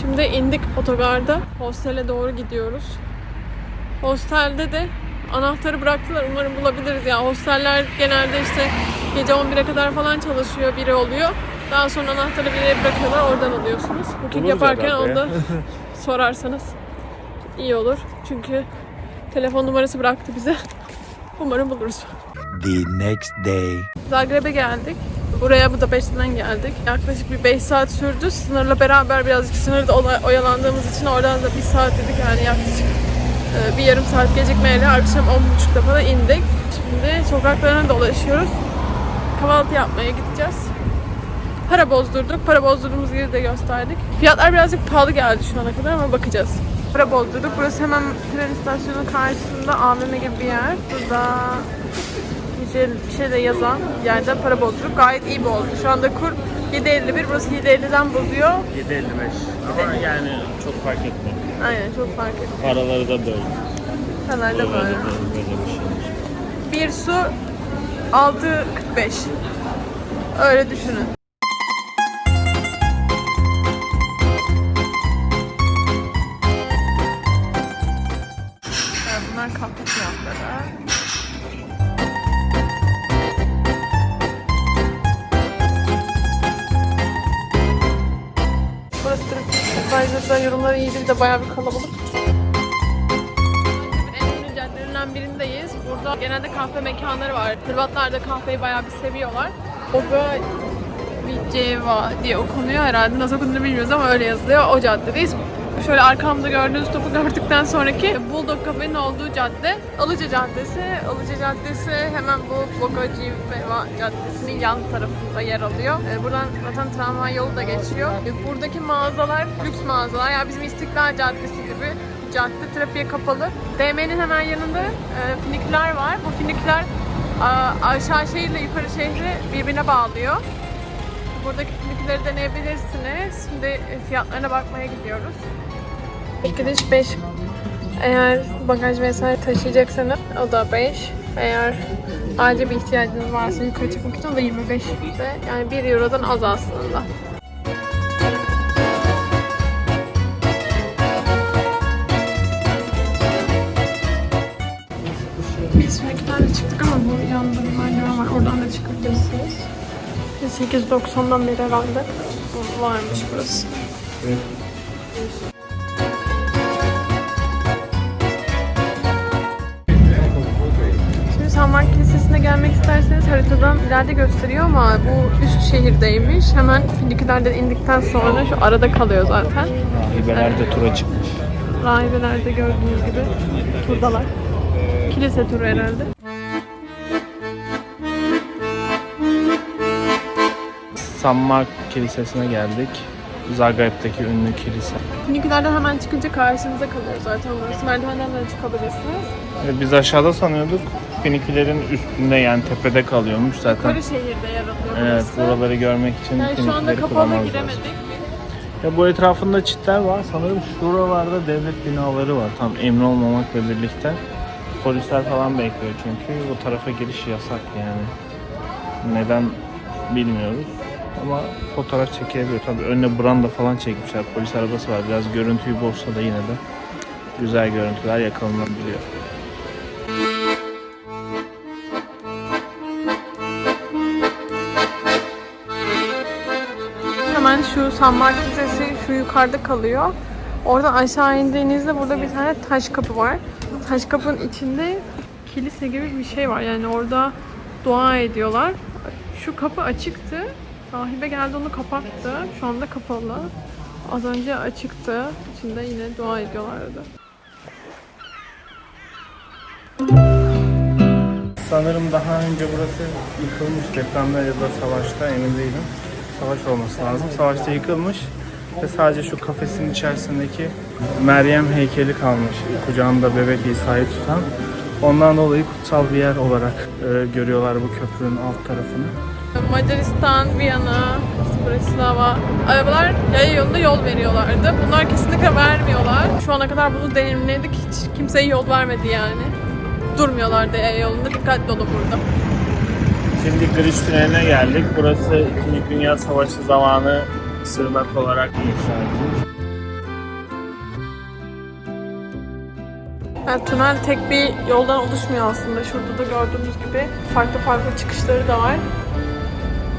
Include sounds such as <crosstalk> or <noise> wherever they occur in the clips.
Şimdi indik otogarda. Hostele doğru gidiyoruz. Hostelde de anahtarı bıraktılar. Umarım bulabiliriz. Ya hosteller genelde işte gece 11'e kadar falan çalışıyor. Biri oluyor. Daha sonra anahtarı bir yere bırakıyorlar. Oradan alıyorsunuz. Booking yaparken onu da <laughs> sorarsanız iyi olur. Çünkü telefon numarası bıraktı bize. Umarım buluruz. The next day. Zagreb'e geldik. Buraya Budapeşte'den geldik. Yaklaşık bir 5 saat sürdü. Sınırla beraber birazcık sınırda oyalandığımız için oradan da bir saat dedik yani yaklaşık e, bir yarım saat gecikmeyle akşam 10.30'da falan indik. Şimdi sokaklarına dolaşıyoruz. Kahvaltı yapmaya gideceğiz. Para bozdurduk. Para bozdurduğumuz yeri de gösterdik. Fiyatlar birazcık pahalı geldi şu ana kadar ama bakacağız. Para bozdurduk. Burası hemen tren istasyonu karşısında AVM gibi bir yer. Burada şey, bir şey de yazan yerde para bozdurup gayet iyi bir oldu. Şu anda kur 7.51 burası 7.50'den bozuyor. 7.55 ama yani çok fark etmiyor. Aynen çok fark ettim. Paraları da böyle. Fener'de Böyle, böyle. bir şey. Bir su 6.45. Öyle düşünün. TripAdvisor'da yorumları iyi değil de bayağı bir kalabalık. En ünlü caddelerinden birindeyiz. Burada genelde kahve mekanları var. Hırvatlar da kahveyi bayağı bir seviyorlar. Oga Viceva diye okunuyor herhalde. Nasıl okunduğunu bilmiyoruz ama öyle yazılıyor. O caddedeyiz. Şöyle arkamda gördüğünüz topu gördükten sonraki Bulldog Cafe'nin olduğu cadde Alıcı Caddesi. Alıcı Caddesi hemen bu Bogaciveva Caddesi'nin yan tarafında yer alıyor. Ee, Buradan zaten tramvay yolu da geçiyor. Ee, Buradaki mağazalar lüks mağazalar. Yani bizim İstiklal Caddesi gibi cadde trafiğe kapalı. DM'nin hemen yanında e, finiküler var. Bu finiküler a- aşağı şehirle yukarı şehri birbirine bağlıyor. Buradaki finiküleri deneyebilirsiniz. Şimdi e, fiyatlarına bakmaya gidiyoruz. Gidiş 5. Eğer bagaj vesaire taşıyacaksanız o da 5. Eğer acil bir ihtiyacınız varsa yukarı çıkmak için o da 25 işte. Yani 1 Euro'dan az aslında. Biz Finiküler'de çıktık ama bu yanında bir var. Oradan da çıkabilirsiniz. 8.90'dan beri herhalde varmış burası. Şimdi haritadan ileride gösteriyor ama bu üst şehirdeymiş. Hemen Finiküler'den indikten sonra şu arada kalıyor zaten. Rahibeler de tura çıkmış. Rahibelerde gördüğünüz gibi turdalar. Kilise turu herhalde. Sammak Kilisesi'ne geldik. Zagreb'deki ünlü kilise. Finiküler'den hemen çıkınca karşınıza kalıyor zaten burası. Merdivenden de çıkabilirsiniz. Ve Biz aşağıda sanıyorduk. Finikülerin üstünde yani tepede kalıyormuş zaten. Yukarı şehirde yer alıyor Evet, buraları görmek için Yani şu anda kapalı kullanmamız giremedik. lazım. Ya bu etrafında çitler var. Sanırım şuralarda devlet binaları var. Tam emin olmamakla birlikte. Polisler falan bekliyor çünkü bu tarafa giriş yasak yani. Neden bilmiyoruz. Ama fotoğraf çekebiliyor. Tabii önüne branda falan çekmişler. Polis arabası var. Biraz görüntüyü bozsa da yine de güzel görüntüler yakalanabiliyor. Hemen şu San Lisesi şu yukarıda kalıyor. Oradan aşağı indiğinizde burada bir tane taş kapı var. Taş kapının içinde kilise gibi bir şey var. Yani orada dua ediyorlar. Şu kapı açıktı. Rahibe geldi onu kapattı. Şu anda kapalı. Az önce açıktı. İçinde yine dua ediyorlardı. Sanırım daha önce burası yıkılmış depremde ya da savaşta emin değilim. Savaş olması lazım. Savaşta yıkılmış ve sadece şu kafesin içerisindeki Meryem heykeli kalmış. Kucağında bebek İsa'yı tutan. Ondan dolayı kutsal bir yer olarak e, görüyorlar bu köprünün alt tarafını. Macaristan, Viyana, Bratislava arabalar yaya yolunda yol veriyorlardı. Bunlar kesinlikle vermiyorlar. Şu ana kadar bunu deneyimledik. Hiç kimseye yol vermedi yani. Durmuyorlardı yaya yolunda. Dikkatli olun burada. Şimdi Giriş Tüneli'ne geldik. Burası 2. Dünya Savaşı zamanı sığınak olarak inşa edilmiş. Yani tünel tek bir yoldan oluşmuyor aslında. Şurada da gördüğümüz gibi farklı farklı çıkışları da var.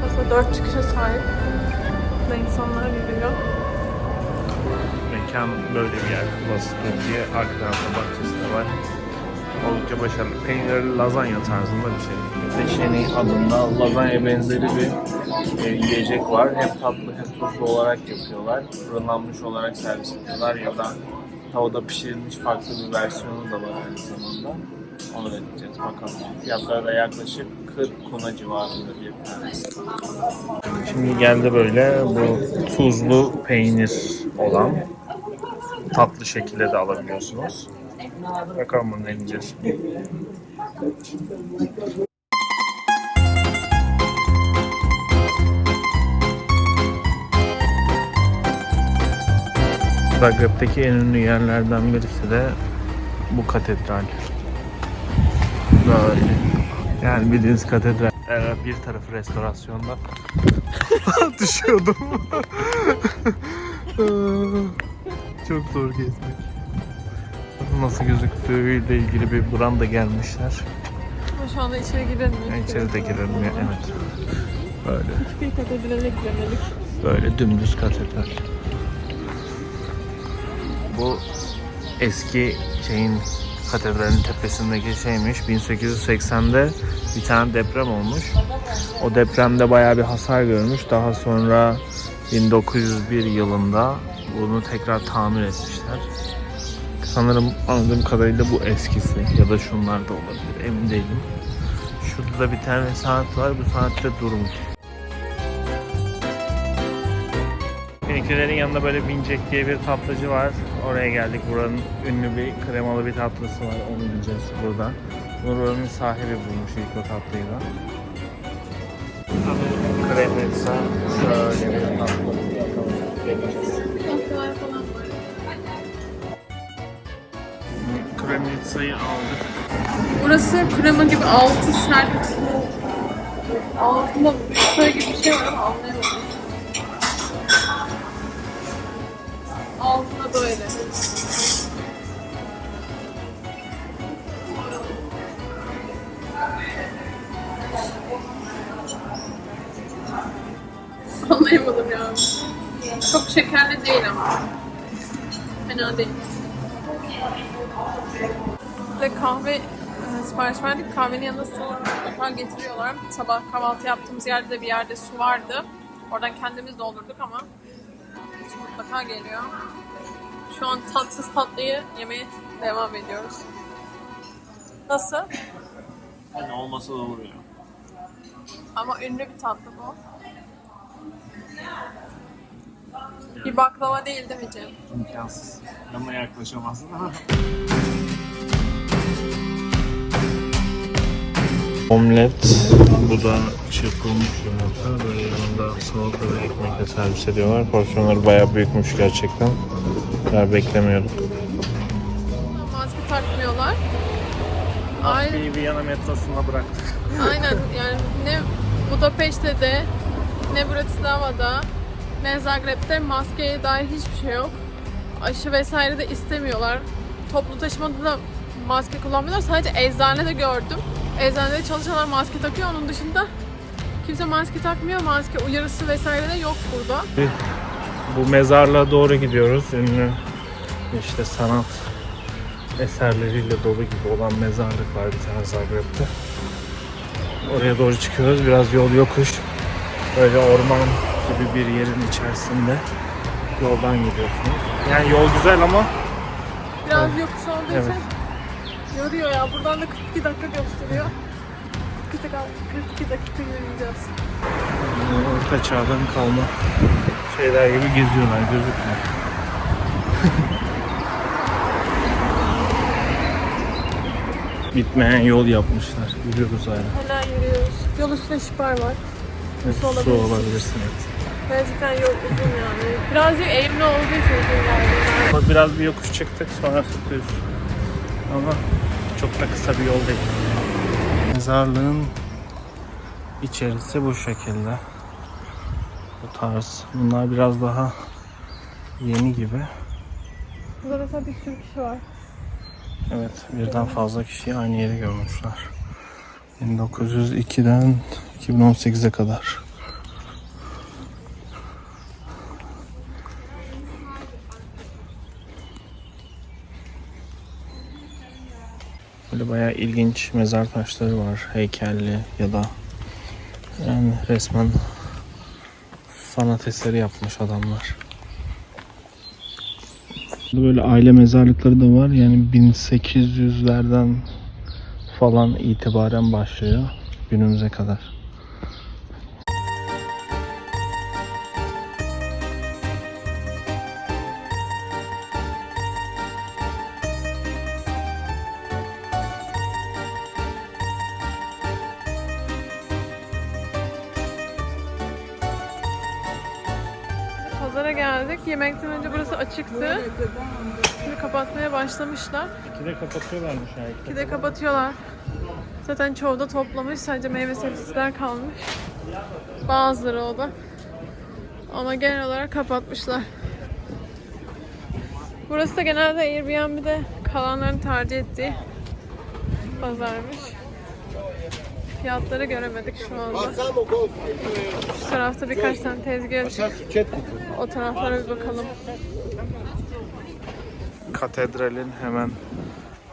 Aslında dört çıkışa sahip. Burada insanlara gidiyor. Mekan böyle bir yer kullanılsın diye arka tarafta bahçesi de var. Oldukça başarılı. Peynirli lazanya tarzında bir şey. Seçeneği adında lazanya benzeri bir e, yiyecek var. Hem tatlı hem tuzlu olarak yapıyorlar. Fırınlanmış olarak servis ediyorlar ya da tavada pişirilmiş farklı bir versiyonu da var aynı zamanda. Onu deneyeceğiz bakalım. Fiyatları da yaklaşık 40 kuna civarında bir tanesi. Şimdi geldi böyle bu tuzlu peynir olan tatlı şekilde de alabiliyorsunuz. Bakalım bunu deneyeceğiz. Zagreb'deki en ünlü yerlerden birisi de bu katedral. Böyle. Yani bildiğiniz katedral. Evet, bir tarafı restorasyonda. <laughs> Düşüyordum. <laughs> Çok zor gezmek. Nasıl gözüktüğüyle ilgili bir branda gelmişler. Ama şu anda içeri girilmiyor. Yani içeri de girelim ya, evet. Böyle, Hiçbir katedrale giremedik. böyle dümdüz katedral. Bu eski şeyin katedralin tepesindeki şeymiş. 1880'de bir tane deprem olmuş. O depremde bayağı bir hasar görmüş. Daha sonra 1901 yılında bunu tekrar tamir etmişler. Sanırım anladığım kadarıyla bu eskisi ya da şunlar da olabilir emin değilim. Şurada da bir tane saat var. Bu saatte durmuş. Finikülerin yanında böyle Vincek diye bir tatlıcı var. Oraya geldik. Buranın ünlü bir kremalı bir tatlısı var. Onu yiyeceğiz burada. Bunu buranın sahibi bulmuş ilk o tatlıyı da. Kremetsa şöyle bir tatlı. Deneyeceğiz. Kremetsa'yı aldık. Burası krema gibi altı sert. Altında pasta gibi bir şey var ama anlayamadım. Altında böyle. Anlayamadım ya. Çok şekerli değil ama. Fena değil. Ve kahve e, sipariş verdik. Kahvenin yanında su mutlaka getiriyorlar. Sabah kahvaltı yaptığımız yerde de bir yerde su vardı. Oradan kendimiz doldurduk ama su mutlaka geliyor. Şu an tatsız tatlıyı yemeye devam ediyoruz. Nasıl? Yani olmasa da olur ya. Ama ünlü bir tatlı bu. Bir baklava değil değil mi Cem? İmkansız. Yanına yaklaşamazsın. <laughs> Omlet, bu da çırpılmış yumurta. Böyle yanında salata ve ekmekle servis ediyorlar. Porsiyonları bayağı büyükmüş gerçekten. Daha beklemiyorduk. Maske takmıyorlar. Aynen. Bir Viyana metrosuna bıraktık. Aynen yani ne Budapeşte'de ne Bratislava'da ne Zagreb'de maskeye dair hiçbir şey yok. Aşı vesaire de istemiyorlar. Toplu taşımada da maske kullanmıyorlar. Sadece eczanede gördüm. Eczanede çalışanlar maske takıyor. Onun dışında kimse maske takmıyor. Maske uyarısı vesaire de yok burada. Bu mezarlığa doğru gidiyoruz. Ünlü işte sanat eserleriyle dolu gibi olan mezarlık var bir tane Zagreb'de. Oraya doğru çıkıyoruz. Biraz yol yokuş. Böyle orman gibi bir yerin içerisinde yoldan gidiyorsunuz. Yani yol güzel ama Biraz yokuş olduğu Evet. için yoruyor ya. Buradan da 42 dakika gösteriyor. 42 dakika, 42 dakika yürüyeceğiz. orta çağdan kalma şeyler gibi geziyorlar gözükmüyor. <laughs> Bitmeyen yol yapmışlar. Yürüyoruz hala. Hala yürüyoruz. Yol üstünde şipar var. Evet, Su su olabilirsin. olabilirsin. Evet. Gerçekten yol uzun yani. Birazcık eğimli olduğu için uzun geldi. Bak Biraz bir yokuş çıktık sonra düz. Ama çok da kısa bir yol değil. Mezarlığın içerisi bu şekilde. Bu tarz. Bunlar biraz daha yeni gibi. Burada mesela bir sürü kişi var. Evet, birden fazla kişiyi aynı yeri görmüşler. 1902'den 2018'e kadar. Böyle bayağı ilginç mezar taşları var. Heykelli ya da yani resmen sanat eseri yapmış adamlar. Böyle aile mezarlıkları da var. Yani 1800'lerden falan itibaren başlıyor günümüze kadar. Geldik. Yemekten önce burası açıktı. Şimdi kapatmaya başlamışlar. İkide kapatıyorlarmış yani. İki de kapatıyorlar. Zaten çoğu da toplamış. Sadece meyve sebzeler kalmış. Bazıları o da. Ama genel olarak kapatmışlar. Burası da genelde Airbnb'de kalanların tercih ettiği pazarmış. Fiyatları göremedik şu anda. Şu tarafta birkaç tane tezgah açık. O taraflara bir bakalım. Katedralin hemen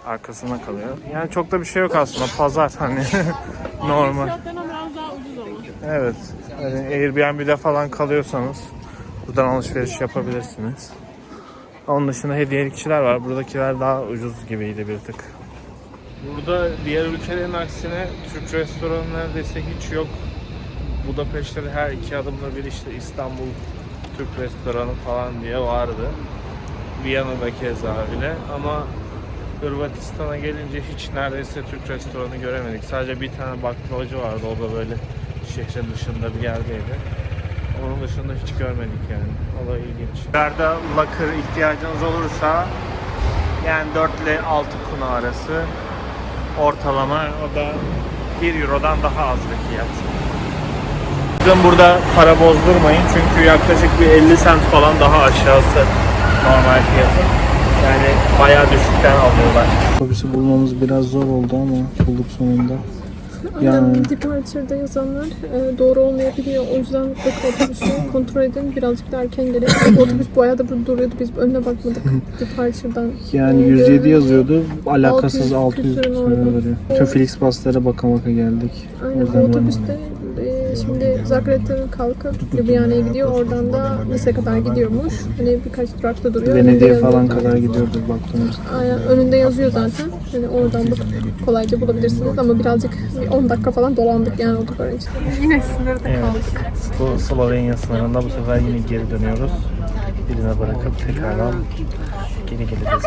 arkasına kalıyor. Yani çok da bir şey yok aslında. Pazar hani <laughs> normal. Fiyatlarına biraz daha ucuz ama. Evet. Hani Airbnb'de falan kalıyorsanız buradan alışveriş yapabilirsiniz. Onun dışında hediyelikçiler var. Buradakiler daha ucuz gibiydi bir tık. Burada diğer ülkelerin aksine Türk restoranı neredeyse hiç yok. Budapeşte her iki adımda bir işte İstanbul Türk restoranı falan diye vardı. Viyana'da keza bile ama Hırvatistan'a gelince hiç neredeyse Türk restoranı göremedik. Sadece bir tane baklavacı vardı. O da böyle şehrin dışında bir yerdeydi. Onun dışında hiç görmedik yani. O da ilginç. İleride lakır ihtiyacınız olursa yani 4 ile 6 kuna arası ortalama o da 1 Euro'dan daha az bir fiyat. Sakın burada para bozdurmayın çünkü yaklaşık bir 50 sent falan daha aşağısı normal fiyatı. Yani bayağı düşükten alıyorlar. Otobüsü bulmamız biraz zor oldu ama bulduk sonunda. Aynen departure'da yazanlar e, doğru olmayabiliyor. O yüzden mutlaka <laughs> otobüsü kontrol edin. Birazcık da erken gelin. Otobüs bayağı da burada duruyordu. Biz önüne bakmadık <laughs> departure'dan. Yani e, 107 gördük. yazıyordu. Alakasız 600 600 küsürün orada. Tüm Flixbus'lara baka baka geldik. Aynen O bu otobüste şimdi Zagreb'ten kalkıp Ljubljana'ya gidiyor. Oradan da Nice kadar gidiyormuş. Hani birkaç durakta duruyor. Venedik'e falan kadar gidiyordur baktığımız. Aynen önünde yazıyor zaten. Hani oradan bakıp kolayca bulabilirsiniz ama birazcık bir 10 dakika falan dolandık yani otogarın içinde. Yine sınırda Evet. kaldık. Bu Slovenya sınırında bu sefer yine geri dönüyoruz. Birine bırakıp tekrardan geri geleceğiz.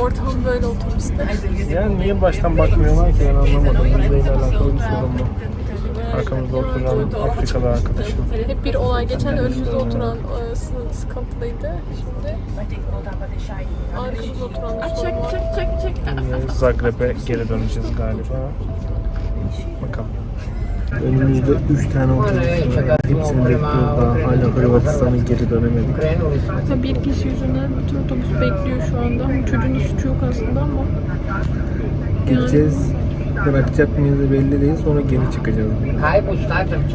Ortam böyle otobüste. Yani niye baştan bakmıyorlar ki ben anlamadım. Bizdeyle alakalı bir sorun mu? Arkamızda oturan Afrikalı arkadaşım. Hep bir olay. Geçen de önümüzde oturan e, sı- sıkıntılıydı. Şimdi arkamızda oturan bir sorun var. Ee, Zagreb'e geri döneceğiz galiba. Bakalım. Önümüzde 3 tane otobüs var. Hepsini bekliyoruz daha. Hala Hırvatistan'a geri dönemedik. Aslında bir kişi yüzünden bütün otobüs bekliyor şu anda. Çocuğun da suçu yok aslında ama. Gideceğiz. Bırakacak mıyız belli değil. Sonra geri çıkacağız.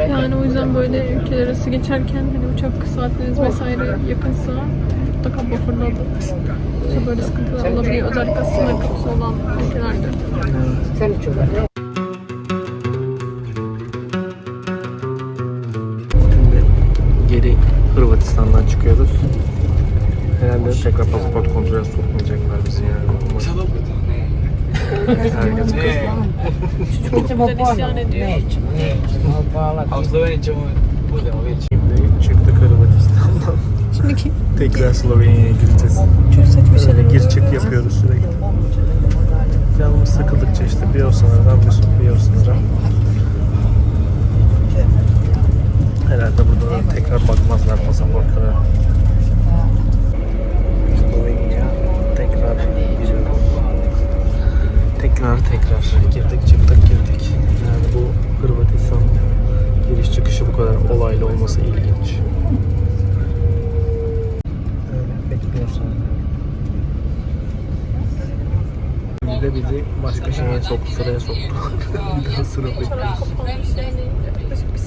Yani o yüzden böyle ülkeler arası geçerken hani uçak saatleriniz vesaire yakınsa mutlaka alın. Yoksa böyle sıkıntılar olabiliyor. Özellikle sınır kapısı olan ülkelerde. Şimdi Herhalde tekrar pasaport kontrolü sokmayacaklar bizi yani. Umarım. Herkes Çocuklar isyan ediyor. A u Sloveniji ćemo, budemo vidjeti. Şimdi çıktık Hırvatistan'dan. Şimdiki Tekrar Slovenya'ya gireceğiz. çok saçma olması ilginç. Bir de bizi başka şeye soktu, sıraya soktu. Daha sıra bekliyoruz. Yaklaşık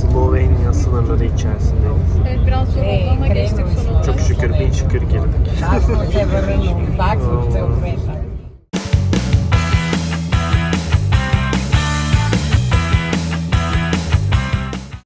Slovenya sınırları içerisindeyiz. Evet biraz zorlandı ama geçtik sonunda. Çok şükür bin şükür girdik.